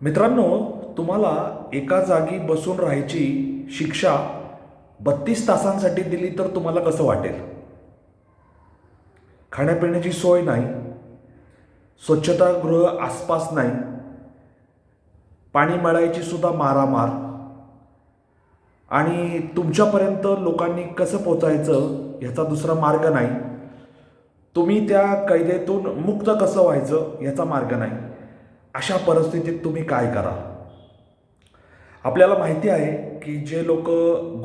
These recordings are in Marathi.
मित्रांनो तुम्हाला एका जागी बसून राहायची शिक्षा बत्तीस तासांसाठी दिली तर तुम्हाला कसं वाटेल? खाण्यापिण्याची सोय नाही स्वच्छतागृह आसपास नाही पाणी मिळायची सुद्धा मारामार आणि तुमच्यापर्यंत लोकांनी कसं पोचायचं ह्याचा दुसरा मार्ग नाही. तुम्ही त्या कैदेतून मुक्त कसं व्हायचं याचा मार्ग नाही. अशा परिस्थितीत तुम्ही काय करा? आपल्याला माहिती आहे की जे लोक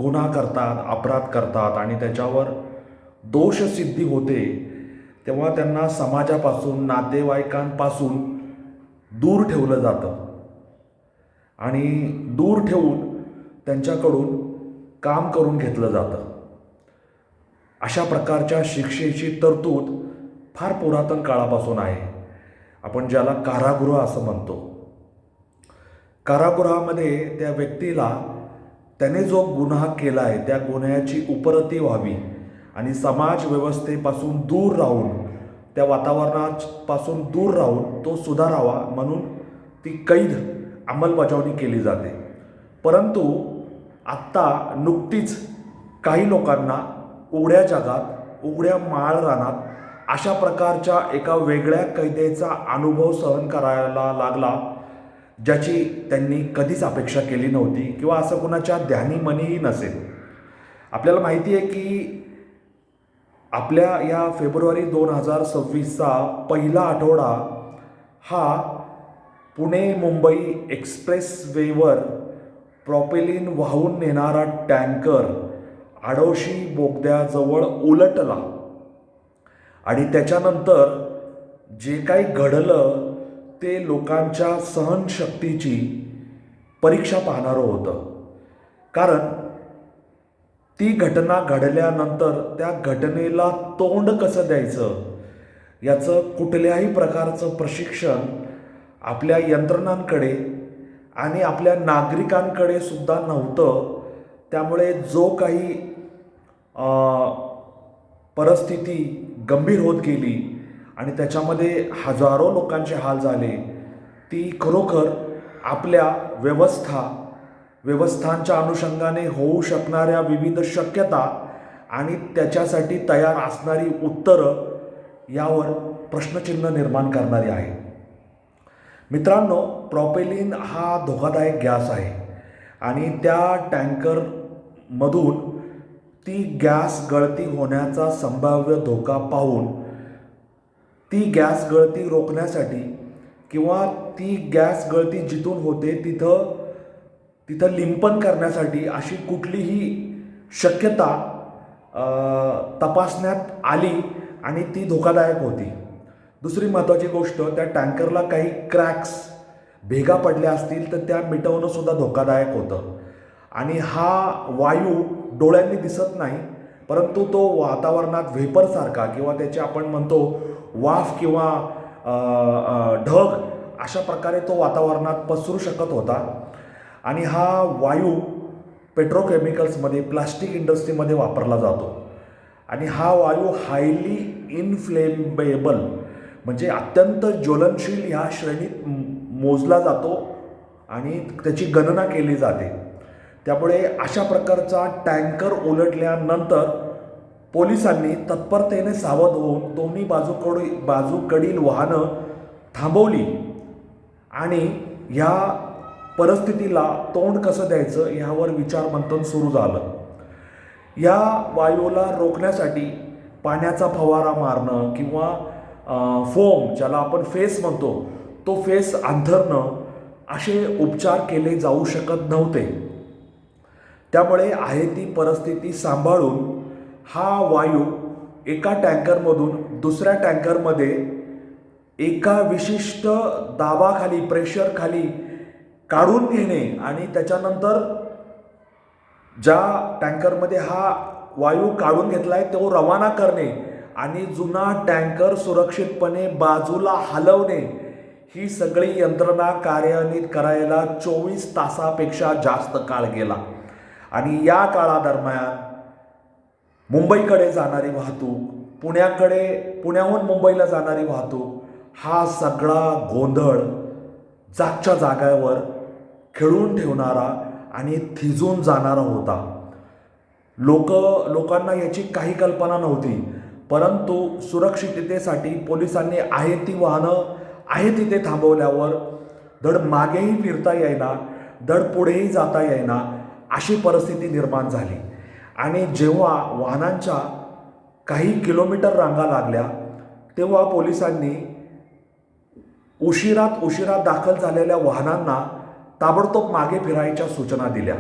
गुन्हा करतात अपराध करतात आणि त्याच्यावर दोषसिद्धी होते तेव्हा त्यांना समाजापासून नातेवाईकांपासून दूर ठेवलं जातं. आणि दूर ठेवून त्यांच्याकडून काम करून घेतलं जातं. अशा प्रकारच्या शिक्षेची तरतूद फार पुरातन काळापासून आहे. आपण ज्याला कारागृह असं म्हणतो. कारागृहामध्ये त्या व्यक्तीला त्याने जो गुन्हा केला आहे त्या गुन्ह्याची उपरती व्हावी आणि समाज व्यवस्थेपासून दूर राहून त्या वातावरणापासून दूर राहून तो सुधारावा म्हणून ती कैद अंमलबजावणी केली जाते. परंतु आत्ता नुकतीच काही लोकांना उघड्या जगात उघड्या माळ रानात अशा प्रकारच्या एका वेगळ्या कैदेचा अनुभव सहन करायला लागला ज्याची त्यांनी कधीच अपेक्षा केली नव्हती किंवा असं कुणाच्या ध्यानी मनीही नसेल. आपल्याला माहिती आहे की आपल्या या फेब्रुवारी दोन हजार सव्वीसचा पहिला आठवडा हा पुणे मुंबई एक्सप्रेस वेवर प्रॉपेलिन वाहून नेणारा टँकर आडोशी बोगद्याजवळ उलटला. आणि त्याच्यानंतर जे काही घडलं ते लोकांच्या सहनशक्तीची परीक्षा पाहणारं होतं. कारण ती घटना घडल्यानंतर त्या घटनेला तोंड कसं द्यायचं? याचं कुठल्याही प्रकारचं प्रशिक्षण आपल्या यंत्रणांकडे आणि आपल्या नागरिकांकडे सुद्धा नव्हतं. त्यामुळे जो काही परिस्थिती गंभीर होत गेली आणि त्याच्यामध्ये हजारो लोकांचे हाल झाले. ती खरोखर आपल्या व्यवस्था व्यवस्थांच्या अनुषंगाने होऊ शकणाऱ्या विविध शक्यता आणि त्याच्यासाठी तयार असणारी उत्तरं यावर प्रश्नचिन्ह निर्माण करणारी आहे. मित्रांनो प्रॉपेलिन हा धोकादायक गॅस आहे आणि त्या टँकरमधून ती गॅस गळती होण्याचा संभाव्य धोका पाहून ती गॅस गळती रोखण्यासाठी किंवा ती गॅस गळती जिथून होते तिथं तिथं लिंपन करण्यासाठी अशी कुठलीही शक्यता तपासण्यात आली आणि ती धोकादायक होती. दुसरी महत्त्वाची गोष्ट त्या टँकरला काही क्रॅक्स भेगा पडल्या असतील तर त्या मिटवणंसुद्धा धोकादायक होतं. आणि हा वायू डोळ्यांनी दिसत नाही परंतु तो वातावरणात व्हेपरसारखा किंवा त्याचे आपण म्हणतो वाफ किंवा ढग अशा प्रकारे तो वातावरणात पसरू शकत होता. आणि हा वायू पेट्रोकेमिकल्समध्ये प्लास्टिक इंडस्ट्रीमध्ये वापरला जातो. आणि हा वायू हायली इनफ्लेमेबल म्हणजे अत्यंत ज्वलनशील ह्या श्रेणीत मोजला जातो आणि त्याची गणना केली जाते. त्यामुळे अशा प्रकारचा टँकर उलटल्यानंतर पोलिसांनी तत्परतेने सावध होऊन दोन्ही बाजूकडे बाजूकडील वाहनं थांबवली. आणि ह्या परिस्थितीला तोंड कसं द्यायचं ह्यावर विचारमंथन सुरू झालं. या वायूला रोखण्यासाठी पाण्याचा फवारा मारणं किंवा फोम ज्याला आपण फेस म्हणतो तो फेस अंथरणं असे उपचार केले जाऊ शकत नव्हते. त्यामुळे आहे ती परिस्थिती सांभाळून हा वायू एका टँकरमधून दुसऱ्या टँकरमध्ये एका विशिष्ट दाबाखाली प्रेशरखाली काढून घेणे आणि त्याच्यानंतर ज्या टँकरमध्ये हा वायू काढून घेतला आहे तो रवाना करणे आणि जुना टँकर सुरक्षितपणे बाजूला हलवणे ही सगळी यंत्रणा कार्यान्वित करायला चोवीस तासापेक्षा जास्त काळ गेला. आणि या काळादरम्यान मुंबईकडे जाणारी वाहतूक पुण्याकडे पुण्याहून मुंबईला जाणारी वाहतूक हा सगळा गोंधळ जागच्या जागेवर खेळून ठेवणारा आणि थिजून जाणारा होता. लोक लोकांना याची काही कल्पना नव्हती परंतु सुरक्षिततेसाठी पोलिसांनी आहे ती वाहनं आहे तिथे थांबवल्यावर धड मागेही फिरता येईना धड पुढेही जाता येईना अशी परिस्थिती निर्माण झाली. आणि जेव्हा वाहनांच्या काही किलोमीटर रांगा लागल्या तेव्हा पोलिसांनी उशिरात उशिरात दाखल झालेल्या वाहनांना ताबडतोब मागे फिरायच्या सूचना दिल्या.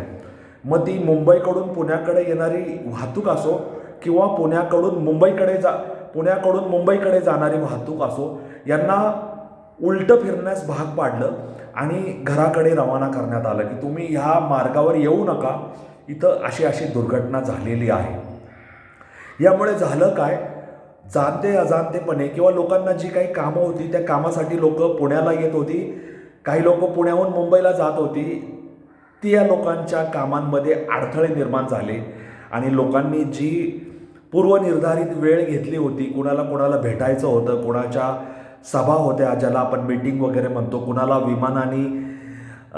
मग ती मुंबईकडून पुण्याकडे येणारी वाहतूक असो किंवा पुण्याकडून मुंबईकडे जा पुण्याकडून मुंबईकडे जाणारी वाहतूक असो यांना उलटं फिरण्यास भाग पाडलं. आणि घराकडे रवाना करण्यात आलं की तुम्ही ह्या मार्गावर येऊ नका. इथं अशी अशी दुर्घटना झालेली आहे. यामुळे झालं काय? जाणते अजाणतेपणे किंवा लोकांना जी काही कामं होती त्या कामासाठी लोक पुण्याला येत होती. काही लोक पुण्याहून मुंबईला जात होती. ती या लोकांच्या कामांमध्ये अडथळे निर्माण झाले आणि लोकांनी जी पूर्वनिर्धारित वेळ घेतली होती कुणाला कुणाला भेटायचं होतं कुणाच्या सभा होत्या ज्याला आपण मीटिंग वगैरे म्हणतो. कुणाला विमानाने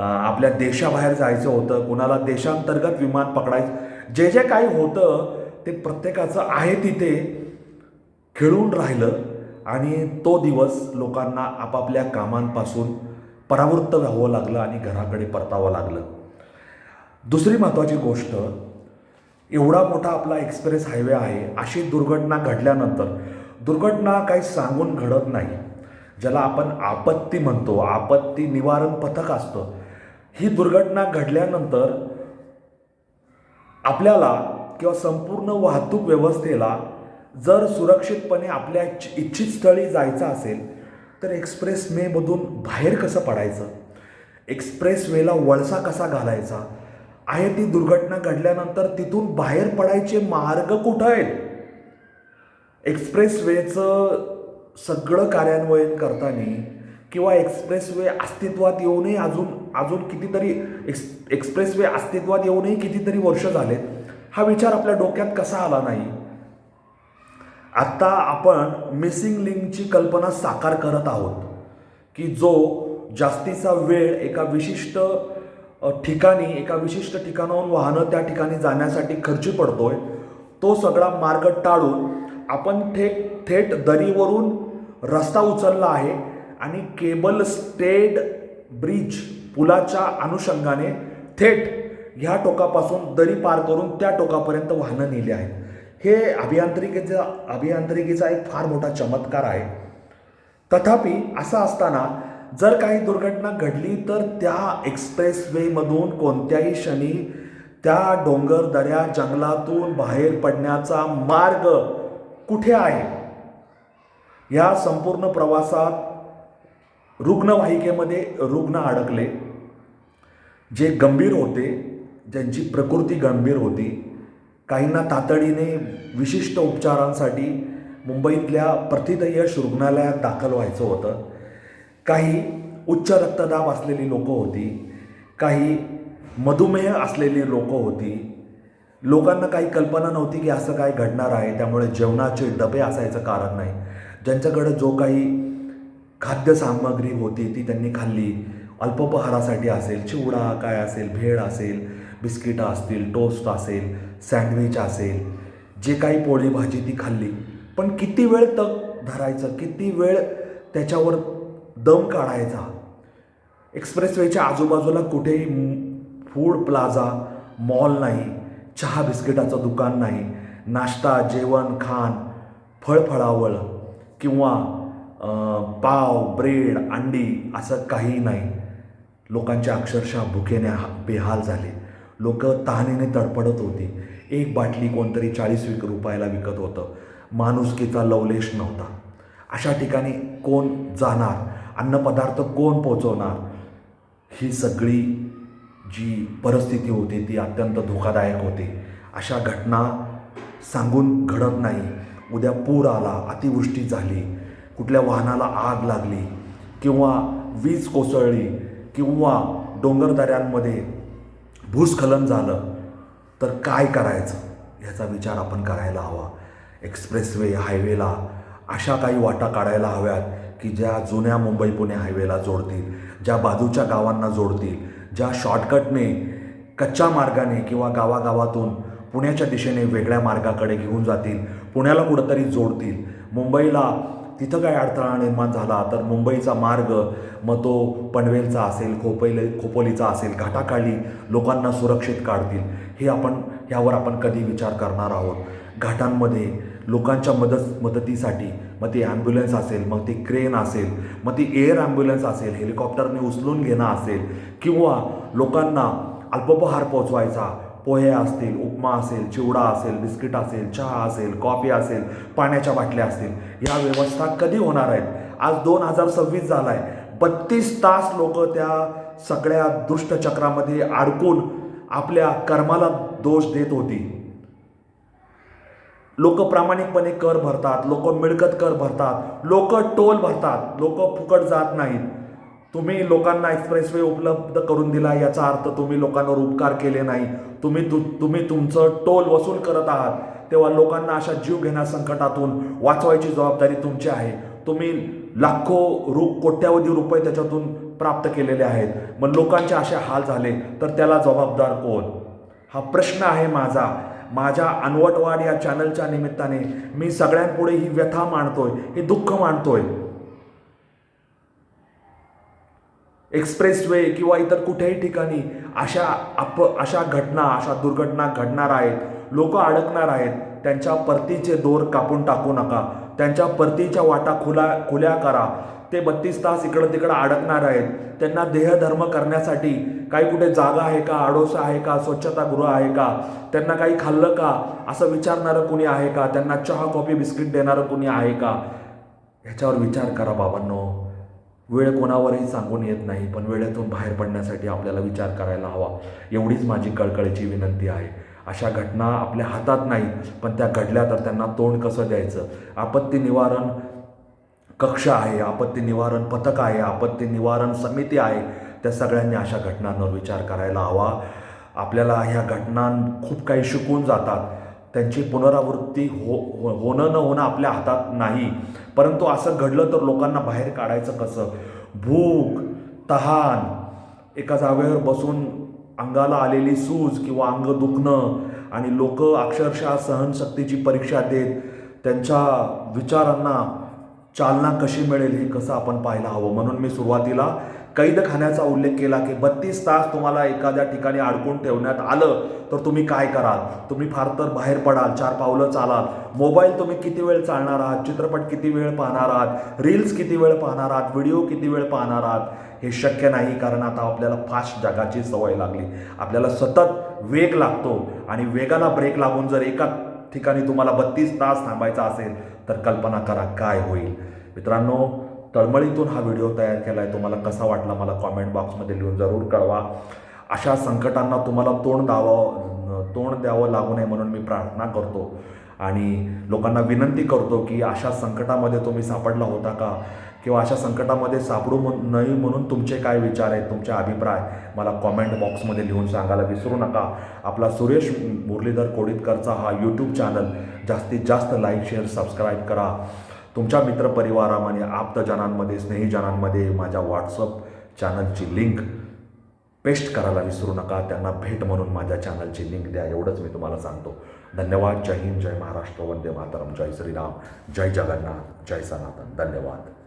आपल्या देशाबाहेर जायचं होतं कुणाला देशांतर्गत विमान पकडायचं जे जे काही होतं ते प्रत्येकाचं आहे तिथे खेळून राहिलं. आणि तो दिवस लोकांना आपापल्या कामांपासून परावृत्त व्हावं लागलं आणि घराकडे परतावं लागलं. दुसरी महत्त्वाची गोष्ट एवढा मोठा आपला एक्सप्रेस हायवे आहे अशी दुर्घटना घडल्यानंतर दुर्घटना काही सांगून घडत नाही. ज्याला आपण आपत्ती म्हणतो आपत्ती निवारण पथक असतं. ही दुर्घटना घडल्यानंतर आपल्याला किंवा संपूर्ण वाहतूक व्यवस्थेला जर सुरक्षितपणे आपल्या इच्छित स्थळी जायचं असेल तर एक्सप्रेस मेमधून बाहेर कसं पडायचं? एक्सप्रेस वेला वळसा कसा घालायचा? आहे ती दुर्घटना घडल्यानंतर तिथून बाहेर पडायचे मार्ग कुठं आहेत? एक्सप्रेस वेचं सगळं कार्यान्वयन करताना किंवा एक्सप्रेसवे अस्तित्वात येऊनही अजून अजून कितीतरी एक्स एक्सप्रेसवे अस्तित्वात येऊनही कितीतरी वर्ष झालेत हा विचार आपल्या डोक्यात कसा आला नाही? आत्ता आपण मिसिंग लिंकची कल्पना साकार करत आहोत की जो जास्तीचा वेळ एका विशिष्ट ठिकाणी एका विशिष्ट ठिकाणाहून वाहनं त्या ठिकाणी जाण्यासाठी खर्ची पडतोय तो सगळा मार्ग टाळून आपण थेट थेट दरीवरून रस्ता उचलला आहे आणि केबल स्टेड ब्रिज पुलाच्या अनुषंगाने थेट ह्या टोकापासून दरी पार करून त्या टोकापर्यंत वाहनं नेली आहेत. हे अभियांत्रिकीचा अभियांत्रिकीचा एक फार मोठा चमत्कार आहे. तथापि असं असताना जर काही दुर्घटना घडली तर त्या एक्सप्रेसवेमधून कोणत्याही क्षणी त्या डोंगर दऱ्या जंगलातून बाहेर पडण्याचा मार्ग कुठे आहे? या संपूर्ण प्रवासात रुग्णवाहिकेमध्ये रुग्ण अडकले. जे गंभीर होते ज्यांची प्रकृती गंभीर होती काहींना तातडीने विशिष्ट उपचारांसाठी मुंबईतल्या प्रथितयश रुग्णालयात दाखल व्हायचं होतं. काही उच्च रक्तदाब असलेली लोकं होती काही मधुमेह असलेली लोकं होती. लोकांना काही कल्पना नव्हती की असं काय घडणार आहे त्यामुळे जेवणाचे डबे असायचं कारण नाही. ज्यांच्याकडं जो काही खाद्यसामग्री होती ती त्यांनी खाल्ली. अल्पोपहारासाठी असेल चिवडा काय असेल भेळ असेल बिस्किटं असतील टोस्ट असेल सँडविच असेल जे काही पोळी भाजी ती खाल्ली. पण किती वेळ तक धरायचं किती वेळ त्याच्यावर दम काढायचा? एक्सप्रेसवेच्या आजूबाजूला कुठेही फूड प्लाझा मॉल नाही चहा बिस्किटाचं दुकान नाही नाश्ता जेवण खाण फळफळावळ किंवा पाव ब्रेड अंडी असं काही नाही. लोकांच्या अक्षरशः भुकेने हा- बेहाल झाले. लोक तहानेने तडपडत होती. एक बाटली कोणतरी चाळीस विक रुपयाला विकत होतं. माणुसकीचा लवलेश नव्हता. अशा ठिकाणी कोण जाणार? अन्नपदार्थ कोण पोचवणार? ही सगळी जी परिस्थिती होती ती अत्यंत धोकादायक होती. अशा घटना सांगून घडत नाही. उद्या पूर आला अतिवृष्टी झाली कुठल्या वाहनाला आग लागली किंवा वीज कोसळली किंवा डोंगरदऱ्यांमध्ये भूस्खलन झालं तर काय करायचं? ह्याचा विचार आपण करायला हवा. एक्सप्रेसवे हायवेला अशा काही वाटा काढायला हव्यात की ज्या जुन्या मुंबई पुणे हायवेला जोडतील ज्या बाजूच्या गावांना जोडतील ज्या शॉर्टकटने कच्च्या मार्गाने किंवा गावागावातून पुण्याच्या दिशेने वेगळ्या मार्गाकडे घेऊन जातील पुण्याला कुठंतरी जोडतील. मुंबईला तिथं काय अडथळा निर्माण झाला तर मुंबईचा मार्ग मग तो पनवेलचा असेल खोपैले खोपोलीचा असेल घाटाखाली लोकांना सुरक्षित काढतील. हे आपण ह्यावर आपण कधी विचार करणार आहोत. घाटांमध्ये लोकांच्या मदत मदतीसाठी मग ती ॲम्ब्युलन्स असेल मग ती क्रेन असेल मग ती एअर ॲम्ब्युलन्स असेल हेलिकॉप्टरने उचलून घेणं असेल किंवा लोकांना अल्पोपहार पोचवायचा पोहे असतील उपमा असेल चिवडा असेल बिस्किट असेल चहा असेल कॉफी असेल पाण्याच्या बाटल्या असतील या व्यवस्था कधी होणार आहेत? आज दोन हजार सव्वीस झाला आहे बत्तीस तास लोक त्या सगळ्या दुष्टचक्रामध्ये अडकून आपल्या कर्माला दोष देत होती. लोक प्रामाणिकपणे कर भरतात लोक मिळकत कर भरतात लोक टोल भरतात लोक फुकट जात नाहीत. तुम्ही लोकांना एक्सप्रेसवे उपलब्ध करून दिला याचा अर्थ तुम्ही लोकांवर उपकार केले नाही. तुम्ही तु तुम्ही तुमचं टोल वसूल करत आहात. तेव्हा लोकांना अशा जीव घेण्या संकटातून वाचवायची जबाबदारी तुमची आहे. तुम्ही लाखो रु कोट्यावधी रुपये त्याच्यातून प्राप्त केलेले आहेत. मग लोकांचे असे हाल झाले तर त्याला जबाबदार कोण? हा प्रश्न आहे माझा. माझ्या अनवटवाड या चॅनलच्या निमित्ताने मी सगळ्यांपुढे ही व्यथा मांडतोय हे दुःख मांडतोय. एक्सप्रेसवे किंवा इतर कुठेही ठिकाणी अशा अप अशा घटना अशा दुर्घटना घडणार आहेत लोक अडकणार आहेत त्यांच्या परतीचे दोर कापून टाकू नका त्यांच्या परतीच्या वाटा खुला खुल्या करा. ते बत्तीस तास इकडं तिकडं अडकणार आहेत. त्यांना देहधर्म करण्यासाठी काही कुठे जागा आहे का आडोसा आहे का स्वच्छतागृह आहे का त्यांना काही खाल्लं का असं विचारणारं कुणी आहे का त्यांना चहा कॉफी बिस्किट देणारं कुणी आहे का? ह्याच्यावर विचार करा बाबांनो. वेळ कोणावरही सांगून येत नाही पण वेळेतून बाहेर पडण्यासाठी आपल्याला विचार करायला हवा. एवढीच माझी कळकळीची विनंती आहे. अशा घटना आपल्या हातात नाही पण त्या घडल्या तर त्यांना तोंड कसं द्यायचं? आपत्ती निवारण कक्ष आहे आपत्ती निवारण पथक आहे आपत्ती निवारण समिती आहे. त्या सगळ्यांनी अशा घटनांवर विचार करायला हवा. आपल्याला ह्या घटना खूप काही शिकून जातात. त्यांची पुनरावृत्ती हो हो- होणं न होणं आपल्या हातात नाही. परंतु असं घडलं तर लोकांना बाहेर काढायचं कसं? भूक तहान एका जागेवर बसून अंगाला आलेली सूज किंवा अंग दुखणं आणि लोक अक्षरशः सहनशक्तीची परीक्षा देत त्यांच्या विचारांना चालना कशी मिळेल हे कसं आपण पाहायला हवं? म्हणून मी सुरुवातीला कैदखान्याचा उल्लेख केला की बत्तीस तास तुम्हाला एखाद्या ठिकाणी अडकून ठेवण्यात आलं तर तुम्ही काय कराल? तुम्ही फार तर बाहेर पडाल चार पावलं चालाल. मोबाईल तुम्ही किती वेळ चालणार आहात? चित्रपट किती वेळ पाहणार आहात? रील्स किती वेळ पाहणार आहात? व्हिडिओ किती वेळ पाहणार आहात? हे शक्य नाही कारण आता आपल्याला फास्ट जगाची सवय लागली. आपल्याला सतत वेग लागतो आणि वेगाला ब्रेक लागून जर एका ठिकाणी तुम्हाला बत्तीस तास थांबायचा असेल तर कल्पना करा काय होईल? मित्रांनो तळमळीतून हा व्हिडिओ तयार केला आहे तुम्हाला कसा वाटला मला कॉमेंट बॉक्समध्ये लिहून जरूर कळवा. अशा संकटांना तुम्हाला तोंड द्यावं तोंड द्यावं लागू नये म्हणून मी प्रार्थना करतो. आणि लोकांना विनंती करतो की अशा संकटामध्ये तुम्ही सापडला होता का? किंवा अशा संकटामध्ये सापडू नाही म्हणून तुमचे काय विचार आहेत तुमचे अभिप्राय मला कॉमेंट बॉक्समध्ये लिहून सांगायला विसरू नका. आपला सुरेश मुरलीधर कोडितकरचा हा यूट्यूब चॅनल जास्तीत जास्त लाईक शेअर सबस्क्राईब करा. तुमच्या मित्रपरिवारामध्ये आप्तजनांमध्ये स्नेहीजनांमध्ये माझ्या व्हॉट्सअप चॅनलची लिंक पेस्ट करायला विसरू नका. त्यांना भेट म्हणून माझ्या चॅनलची लिंक द्या. एवढंच मी तुम्हाला सांगतो. धन्यवाद. जय हिंद. जय महाराष्ट्र. वंदे मातरम. जय श्रीराम. जय जगन्नाथ. जय सनातन. धन्यवाद.